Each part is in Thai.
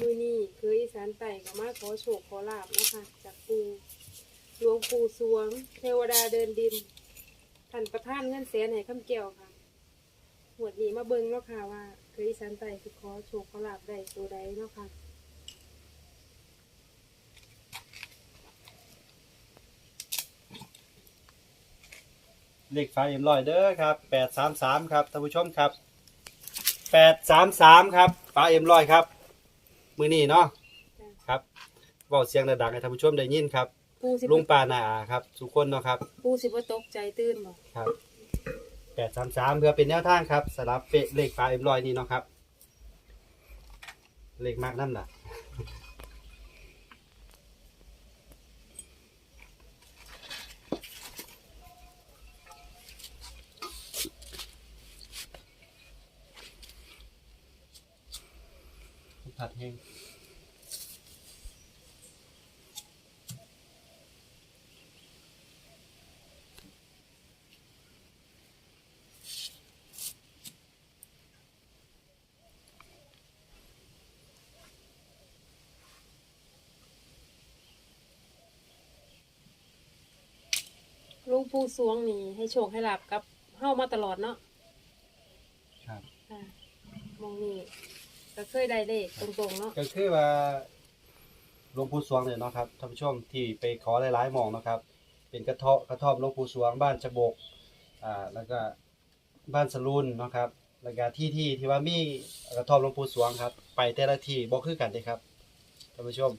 มือนี้คืออีสานไต่ก็มาขอโชคขอลาบนะคะจากปูหลวงปู่สวง เทวดาเดินดินท่านประท่านเงินแสนให้คำเกี่ยวค่ะหวดนี้มาเบิ่งเนาะค่ะว่า คืออีสานไต่คือขอโชคขอลาบได้ตัวใดเนาะค่ะเลขฟ้าเอ็มลอยเด้อครับแปดสามสามครับท่านผู้ชมครับแปดสามสามครับฟ้าเอ็มลอยครับ มือนี้เนาะจ้ะครับบอกเสียงดังๆให้ท่านผู้ชมได้ยินครับปูสิบลุงป่านาอาครับทุกคนเนาะครับปูสิบตกใจตื่นบ่ครับแปดสามสามเพื่อเป็นแนวทางครับสำหรับเปะเลขฟ้าเอ็มลอยนี่เนาะครับเลขมากนั่นล่ะ แห้งหลวงปู่สวงนี่ให้โชคให้ลาบกับเฮามาตลอดเนาะครับ ค่ะมองนี่ ก็เคยได้เลขตรงๆเนาะก็คือว่าหลวงปู่สวงเนี่ยเนาะครับท่านผู้ชมที่ไปขอหลายๆหมองเนาะครับ เป็นกระเทาะกระท่อมหลวงปู่สวงบ้านชะบกอ่าแล้วก็บ้านสลุนเนาะครับแล้วก็ที่ที่ที่ว่ามีกระท่อมหลวงปู่สวงครับ ไปแต่ละที่บ่คือกันเด้ครับท่านผู้ชม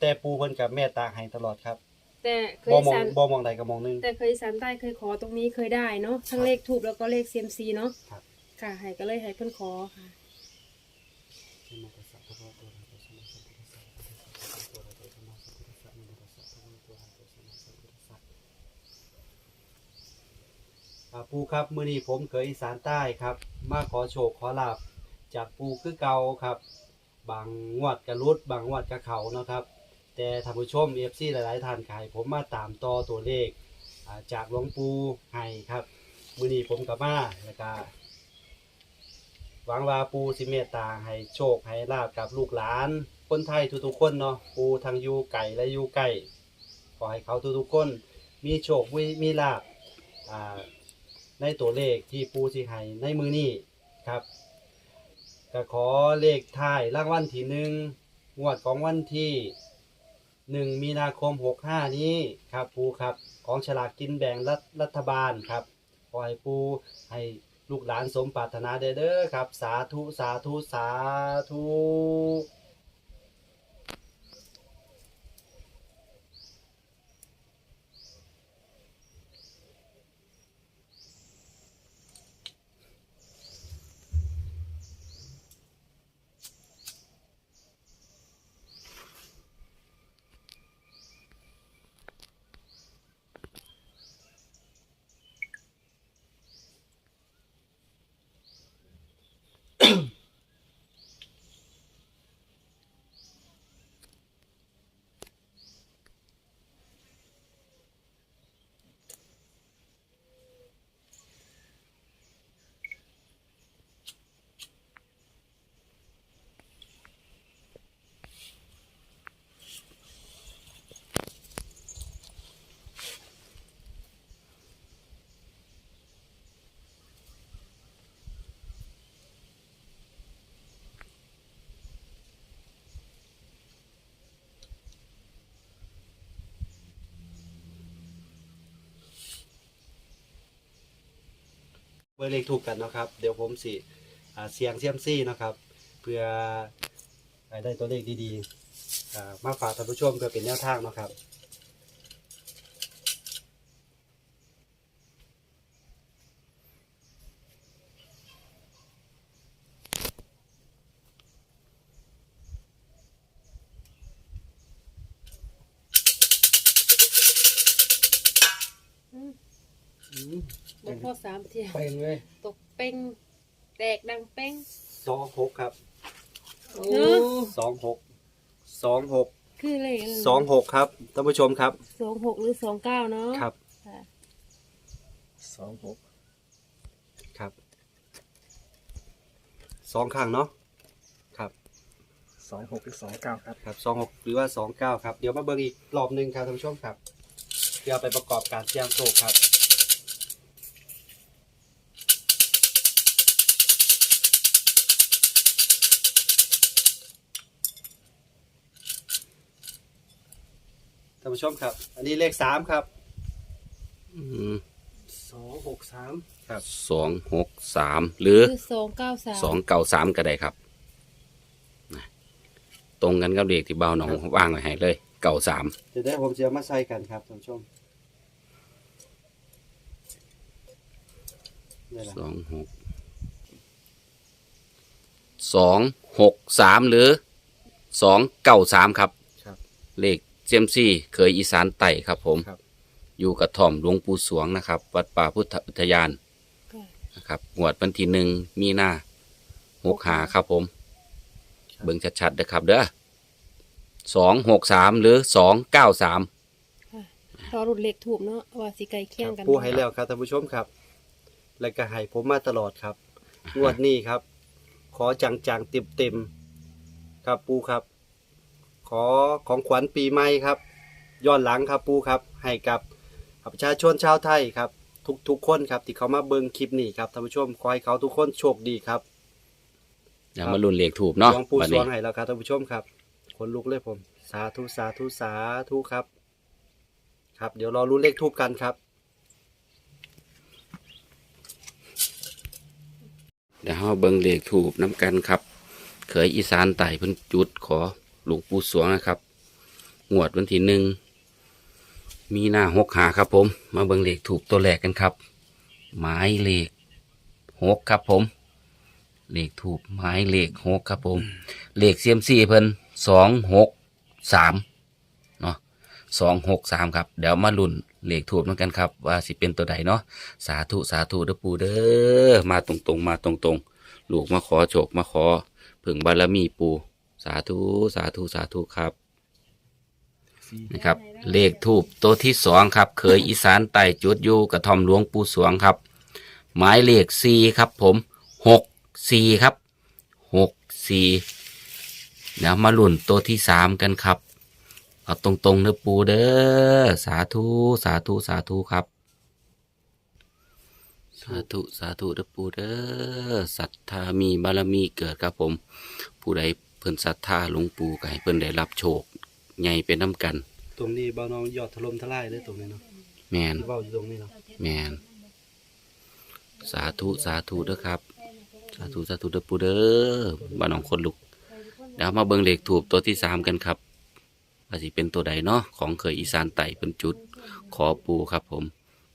แต่ปู่เพิ่นกับแม่ตาให้ตลอดครับแต่เคบ่ยมองสันบ่มองใดก็มองหนึง แต่เคยสันใต้เคยขอตรงนี้เคยได้เนาะทั้งเลขถูกแล้วก็เลขเซียมซีเนาะครับ ค่ะให้ก็เลยให้เพิ่นขอค่ะ อ่าปูครับมื้อนี้ผมเคยอีสานใต้ครับ มาขอโชคขอลาบจากปูคือเก่าครับ บางงวดกระลุดบางงวดกระเขาเนาะครับ แต่ท่านผู้ชม FC หลาย ๆ ท่านขายผมมาตามต่อตัวเลขอ่าจากหลวงปูให้ครับมื้อนี้ผมกับมาแล้วก็หวังว่าปูสิเมตตาให้โชคให้ลาบกับลูกหลาน คนไทยทุกๆคนเนาะปูทางอยูไก่และอยูไก่ขอให้เขาทุกๆคนมีโชคมีมีลาบอ่า ในตัวเลขที่ปูสิให้ในมือนี้ครับก็ขอเลขท้ายรางวัลที่หนึ่งงวดของวันที่หนึ่งมีนาคมหกห้านี้ครับปูครับของฉลากกินแบ่งรัฐรัฐบาลครับขอให้ปูให้ลูกหลานสมปรารถนาเด้อเด้อครับ สาธุ สาธุ สาธุ บอร์เลขถูกกันเนาะครับ เดี๋ยวผมสิอ่เสียงเซียมซี่นะครับ เพื่อได้ตัวเลขดีๆอ่ามาฝากท่านผู้ชมเพื่อเป็นแนวทางนะครับอืม อืมบ่พอสามเที่ยวไปเลยตกเป้งแตกดังเป้งสองหกครับเนอะสองหกสองหกคือเลขสองหกครับท่านผู้ชมครับสองหกหรือสองเก้าเนาะครับค่ะสองหกครับสองข้างเนาะครับสองหกหรือสองเก้าครับครับสองหกหรือว่าสองเก้าครับเดี๋ยวมาเบิ่งอีกรอบหนึ่งครับท่านผู้ชมครับเดี๋ยวเอาไปประกอบการเสี่ยงโชคครับ ท่านผู้ชมครับ อันนี้เลขสามครับอืมสองหกสามครับสองหกสามหรือคือสองเก้าสามสองเก้าสามก็ได้ครับนะตรงกันกับเลขที่เบาหนองวางไว้ให้เลยเก้าสามเดี๋ยวได้ผมจะเอามาใส่กันครับท่านผู้ชมนี่แหละสองหกสองหกสามหรือสองเก้าสามครับ ครับ เลข เจมซี่เคยอีสานไต่ครับผม ครับ อยู่กับถ่อมหลวงปู่สวงนะครับ วัดป่าพุทธอุทยานค่ะ นะครับงวดวันที่หนึ่งมีหน้าหกหาครับผมเบิ่งชัดๆนะครับเด้อสองหกสามหรือสองเก้าสามค่ะรอรุ่นเล็กถูกเนาะว่าสิไก่เคียงกันผู้ให้แล้วครับท่านผู้ชมครับ และก็ให้ผมมาตลอดครับ งวดนี้ครับ ขอจังจังเต็มเต็มๆครับปูครับ ขอของขวัญปีใหม่ครับย้อนหลังครับปูครับให้กับประชาชนชาวไทยครับ ทุกทุกๆคนครับที่เขามาเบิ่งคลิปนี้ครับท่านผู้ชมขอให้เขาทุกคนโชคดีครับอย่างมารุ่นเลขถูกเนาะหลวงปูบัดสนี้วงให้แล้วครับท่านผู้ชมครับ คนลุกเลยผม สาธุสาธุสาธุครับ ครับ เดี๋ยวรอรุ้นเลขทูบกันครับเดี๋ยวเราเบิ่งเลขถูกน้ำกันครับเคยอีสานไต่เพิ่นจุดขอ หลวงปู่สวงนะครับงวดวันที่หนึ่งมีหน้าหกหาครับผม มาเบิ่งเลขถูกตัวแรกกันครับ หมายเลขหกครับผม เลขถูกหมายเลขหกครับผม เลขเซียมซีเพิ่นสองหกสามเนาะสองหกสามครับ เดี๋ยวมาลุ้นเลขถูกเหมือนกันครับ ว่าสิเป็นตัวใดเนาะสาธุสาธุเด้อปู่เด้อมาตรงๆ มาตรงๆ ลูกมาขอโชคมาขอผึ่งบารมีปู่ สาธุสาธุสาธุครับสี่นะครับ เลขทูบตัวที่สองครับ เคยอีสานใต้จุดอยู่กระท่อมหลวงปู่สวงครับ หมายเลขสี่ครับ ผมหกสี่ครับหกสี่เดี๋ยวมาลุ่นตัวที่สามกันครับ เอาตรงๆเด้อปูเด้อสาธุสาธุสาธุครับ สาธุสาธุเด้อปูเด้อศรัทธามีบารมีเกิดครับผม ผู้ใด เพิ่นศรัทธาหลวงปู่ก็ให้เพิ่นได้รับโชคใหญ่เป็นน้ำกัน ตรงนี้บ่าวน้องยอดถล่มทลายเลยตรงนี้เนาะแมนที่เว้าอยู่ตรงนี้เนาะแมนสาธุสาธุเด้อครับ สาธุสาธุเด้อปูเด้อบ้านน้องคนลุกเดี๋ยวมาเบิ่งเลขถูกตัวที่สามกันครับว่าสิเป็นตัวใดเนาะของเคยอีสานไต่เป็นจุด ขอปูครับผม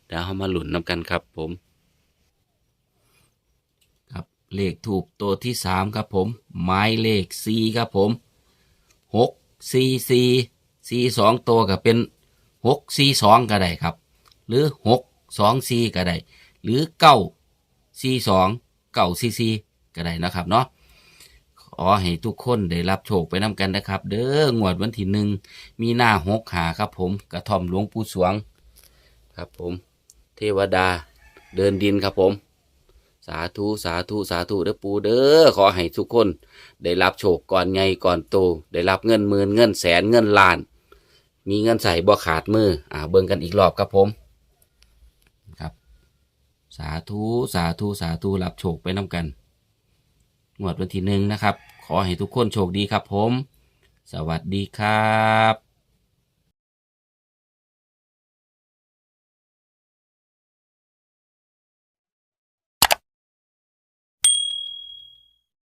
เดี๋ยวเรามาหลุนน้ำกันครับผมครับ เลขถูกตัวที่สามครับผมหมายเลขสี่ครับผมหกสี่สี่สี่สองตัวก็เป็นหกสี่สองก็ได้ครับ หรือหกสองสี่ก็ได้ หรือเก้าสี่สองเก้าสี่สี่ก็ได้นะครับเนาะขอให้ทุกคนได้รับโชคไปน้ำกันนะครับ เด้องวดวันที่หนึ่งมีหน้าหกหาครับผมกระท่อมหลวงปู่สวง ครับผม เทวดาเดินดินครับผม สาธุสาธุสาธุเด้อปูเด้อขอให้ทุกคน ได้รับโชคก่อนไงก่อนโตได้รับเงินหมื่นเงินแสนเงินล้าน มีเงินใส่บ่ขาดมืออ่าเบิ่งกันอีกรอบครับผมครับ สาธุสาธุสาธุรับโชคไปน้ำกันงวดวันที่หนึ่งนะครับ ขอให้ทุกคนโชคดีครับผม สวัสดีครับ